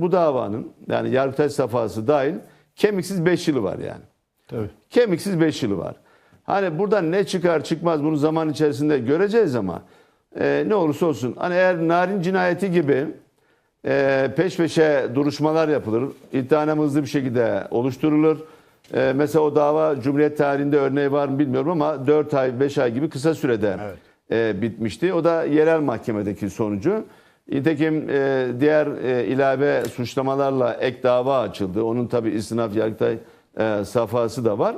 Bu davanın yani Yargıtay safhası dahil kemiksiz 5 yılı var yani. Tabii. Kemiksiz 5 yılı var. Hani buradan ne çıkar çıkmaz bunu zaman içerisinde göreceğiz ama e, ne olursa olsun hani eğer narin cinayeti gibi e, peş peşe duruşmalar yapılır, iddianame hızlı bir şekilde oluşturulur. E, mesela o dava Cumhuriyet tarihinde örneği var mı bilmiyorum ama 4 ay 5 ay gibi kısa sürede Evet. e, bitmişti. O da yerel mahkemedeki sonucu. Nitekim e, diğer e, ilave suçlamalarla ek dava açıldı. Onun tabi istinaf yargıtay e, safhası da var.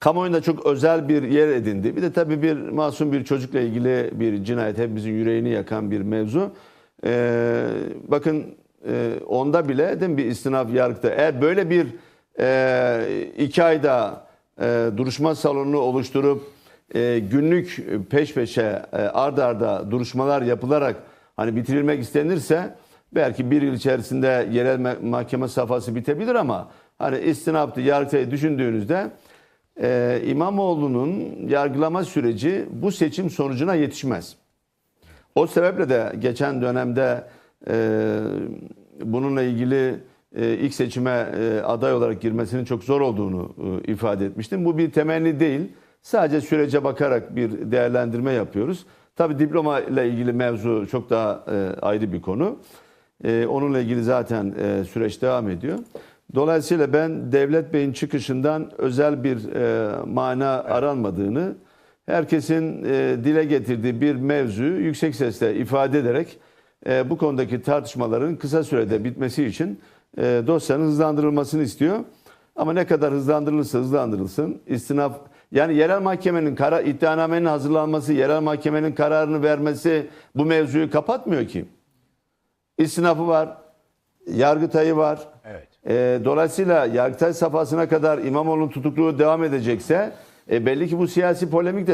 Kamuoyunda çok özel bir yer edindi. Bir de tabii bir masum bir çocukla ilgili bir cinayet hepimizin yüreğini yakan bir mevzu. Ee, bakın e, onda bile değil mi bir istinaf yargıta eğer böyle bir e, iki ayda e, duruşma salonunu oluşturup e, günlük peş peşe e, ard arda duruşmalar yapılarak hani bitirilmek istenirse belki bir yıl içerisinde yerel me- mahkeme safhası bitebilir ama hani istinaptı yargıtayı düşündüğünüzde e, İmamoğlu'nun yargılama süreci bu seçim sonucuna yetişmez. O sebeple de geçen dönemde e, bununla ilgili e, ilk seçime e, aday olarak girmesinin çok zor olduğunu e, ifade etmiştim. Bu bir temenni değil. Sadece sürece bakarak bir değerlendirme yapıyoruz. Tabii diploma ile ilgili mevzu çok daha e, ayrı bir konu. E, onunla ilgili zaten e, süreç devam ediyor. Dolayısıyla ben Devlet Bey'in çıkışından özel bir e, mana aranmadığını, herkesin e, dile getirdiği bir mevzuyu yüksek sesle ifade ederek e, bu konudaki tartışmaların kısa sürede bitmesi için e, dosyanın hızlandırılmasını istiyor. Ama ne kadar hızlandırılırsa hızlandırılsın istinaf yani yerel mahkemenin karar iddianamenin hazırlanması, yerel mahkemenin kararını vermesi bu mevzuyu kapatmıyor ki. İstinafı var, yargıtayı var. Evet. E, dolayısıyla yargıtay safhasına kadar İmamoğlu'nun tutukluğu devam edecekse e, belli ki bu siyasi polemik de